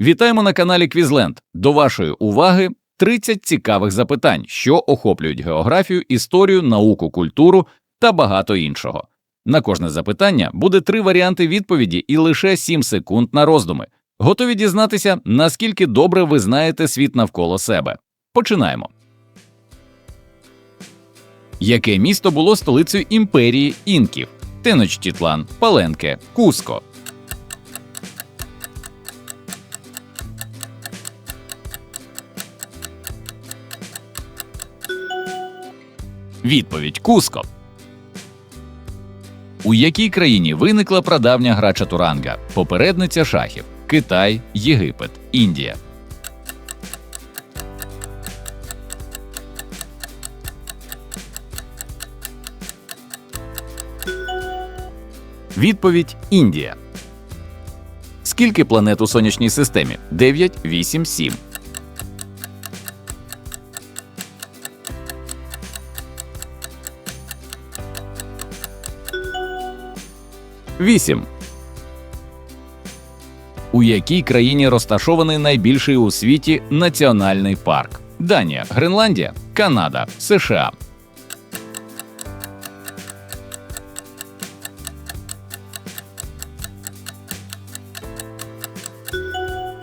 Вітаємо на каналі Квізленд. До вашої уваги 30 цікавих запитань, що охоплюють географію, історію, науку, культуру та багато іншого. На кожне запитання буде три варіанти відповіді і лише 7 секунд на роздуми. Готові дізнатися, наскільки добре ви знаєте світ навколо себе. Починаємо. Яке місто було столицею імперії інків? Теночтітлан, Паленке, Куско. Відповідь Куско. У якій країні виникла прадавня гра чатуранга, попередниця шахів Китай, Єгипет, Індія. Відповідь Індія. Скільки планет у сонячній системі? 9, 8, 7. Вісім. У якій країні розташований найбільший у світі національний парк? Данія, Гренландія, Канада, США.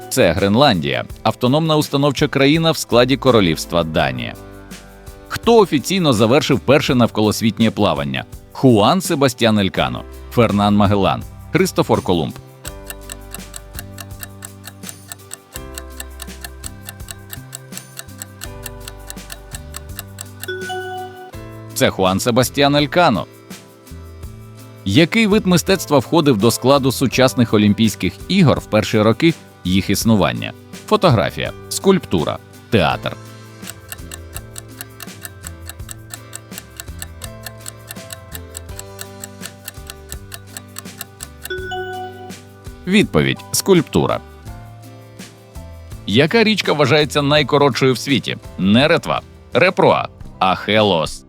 Це Гренландія, автономна установча країна в складі королівства Данія. Хто офіційно завершив перше навколосвітнє плавання? Хуан Себастьян Елькано, Фернан Магелан, Христофор Колумб. Це Хуан Себастьян Елькано. Який вид мистецтва входив до складу сучасних Олімпійських ігор в перші роки їх існування? Фотографія, скульптура, театр. Відповідь скульптура. Яка річка вважається найкоротшою в світі? Не ретва, репруа, а Хелос.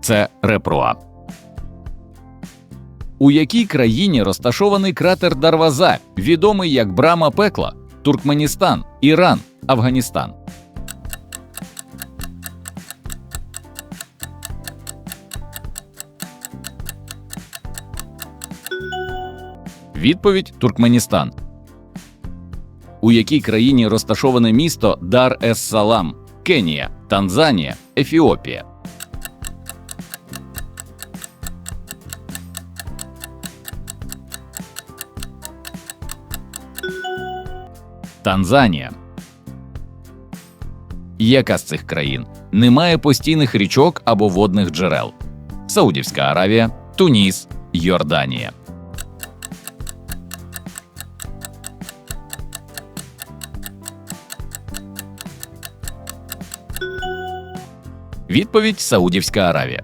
Це репруа. У якій країні розташований кратер Дарваза, відомий як Брама Пекла, Туркменістан, Іран, Афганістан. Відповідь Туркменістан. У якій країні розташоване місто Дар ес Салам, Кенія, Танзанія, Ефіопія. Танзанія. Яка з цих країн не має постійних річок або водних джерел? Саудівська Аравія, Туніс, Йорданія. Відповідь Саудівська Аравія.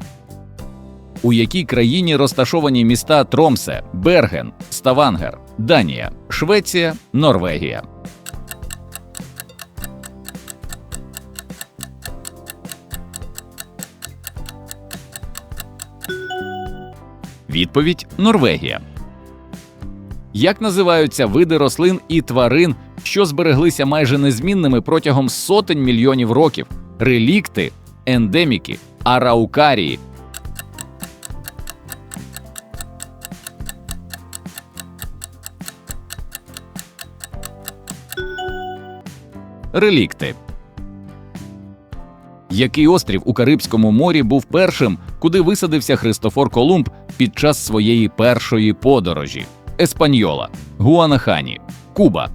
У якій країні розташовані міста Тромсе, Берген, Ставангер, Данія, Швеція, Норвегія. Відповідь Норвегія. Як називаються види рослин і тварин, що збереглися майже незмінними протягом сотень мільйонів років, релікти, ендеміки, араукарії? Релікти. Який острів у Карибському морі був першим, куди висадився Христофор Колумб під час своєї першої подорожі? Еспаньола, Гуанахані, Куба.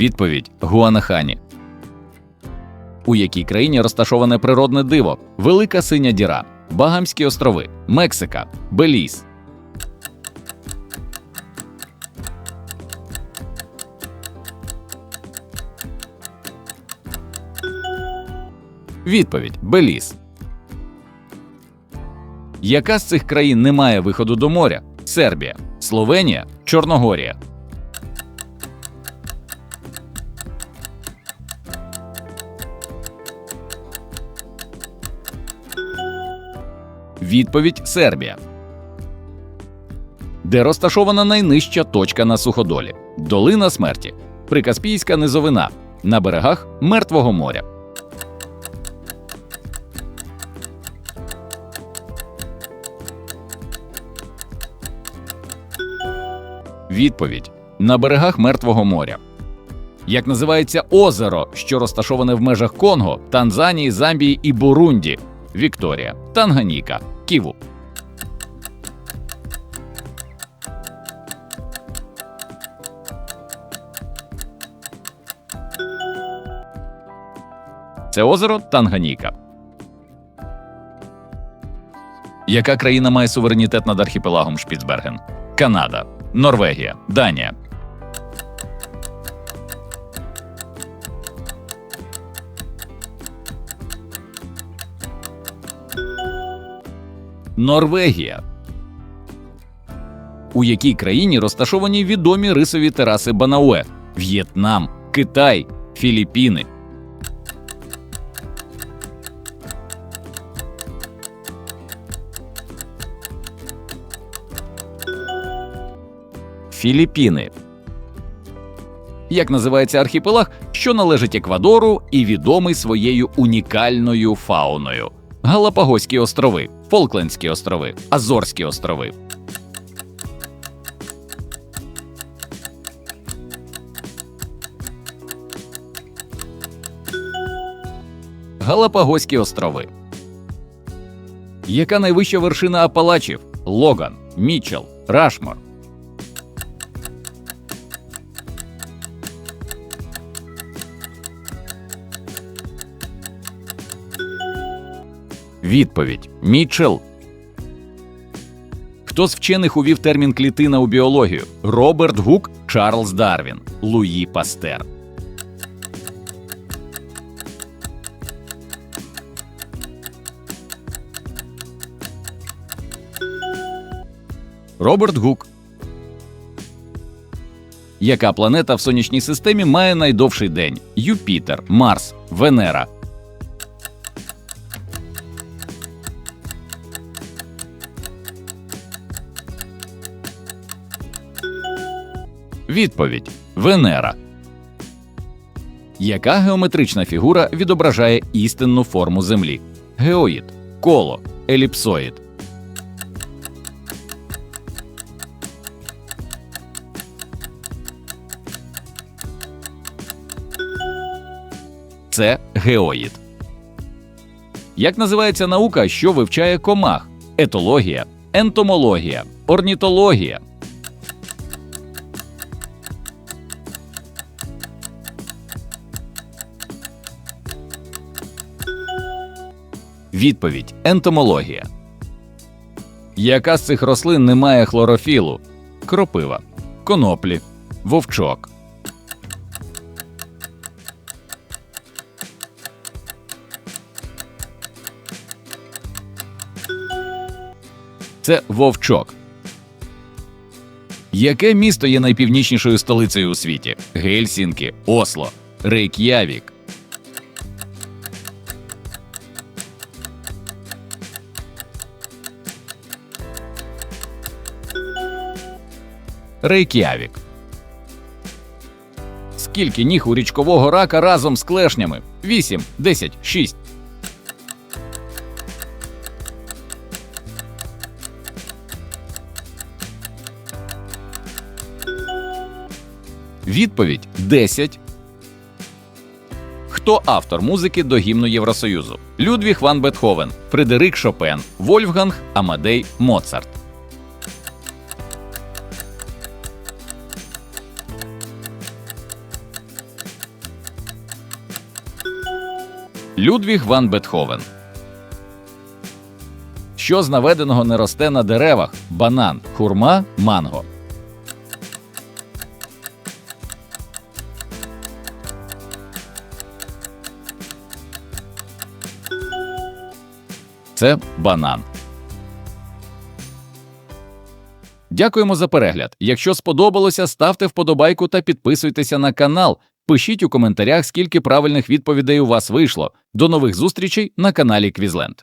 Відповідь Гуанахані. У якій країні розташоване природне диво? Велика синя діра, Багамські острови, Мексика, Беліз. Відповідь Беліз. Яка з цих країн не має виходу до моря? Сербія, Словенія, Чорногорія. Відповідь Сербія. Де розташована найнижча точка на суходолі долина смерті, Прикаспійська низовина на берегах Мертвого моря. Відповідь на берегах Мертвого моря. Як називається озеро, що розташоване в межах Конго, Танзанії, Замбії і Бурунді? Вікторія, Танганіка, Ківу. Це озеро Танганіка. Яка країна має суверенітет над архіпелагом Шпіцберген? Канада, Норвегія, Данія. Норвегія. У якій країні розташовані відомі рисові тераси Банауе? В'єтнам, Китай, Філіппіни. Філіппіни. Як називається архіпелаг, що належить Еквадору і відомий своєю унікальною фауною? Галапагоські острови, Фолклендські острови, Азорські острови. Галапагоські острови. Яка найвища вершина Апалачів? Логан, Мічел, Рашмор. Відповідь Мічел. Хто з вчених увів термін клітина у біологію? Роберт Гук, Чарльз Дарвін, Луї Пастер. Роберт Гук. Яка планета в сонячній системі має найдовший день? Юпітер, Марс, Венера. Відповідь Венера. Яка геометрична фігура відображає істинну форму Землі? Геоїд, коло, еліпсоїд. Це геоїд. Як називається наука, що вивчає комах? Етологія, ентомологія, орнітологія. Відповідь ентомологія. Яка з цих рослин не має хлорофілу? Кропива, коноплі, вовчок. Це вовчок. Яке місто є найпівнічнішою столицею у світі? Гельсінкі, Осло, Рейк'явік. Рейк'явік. Скільки ніг у річкового рака разом з клешнями? 8, 10, 6. Відповідь 10. Хто автор музики до гімну Євросоюзу? Людвіг Ван Бетховен, Фредерик Шопен, Вольфганг Амадей Моцарт. Людвіг Ван Бетховен. Що з наведеного не росте на деревах? Банан, хурма, манго. Це банан. Дякуємо за перегляд. Якщо сподобалося, ставте вподобайку та підписуйтеся на канал. Пишіть у коментарях, скільки правильних відповідей у вас вийшло. До нових зустрічей на каналі Квізленд.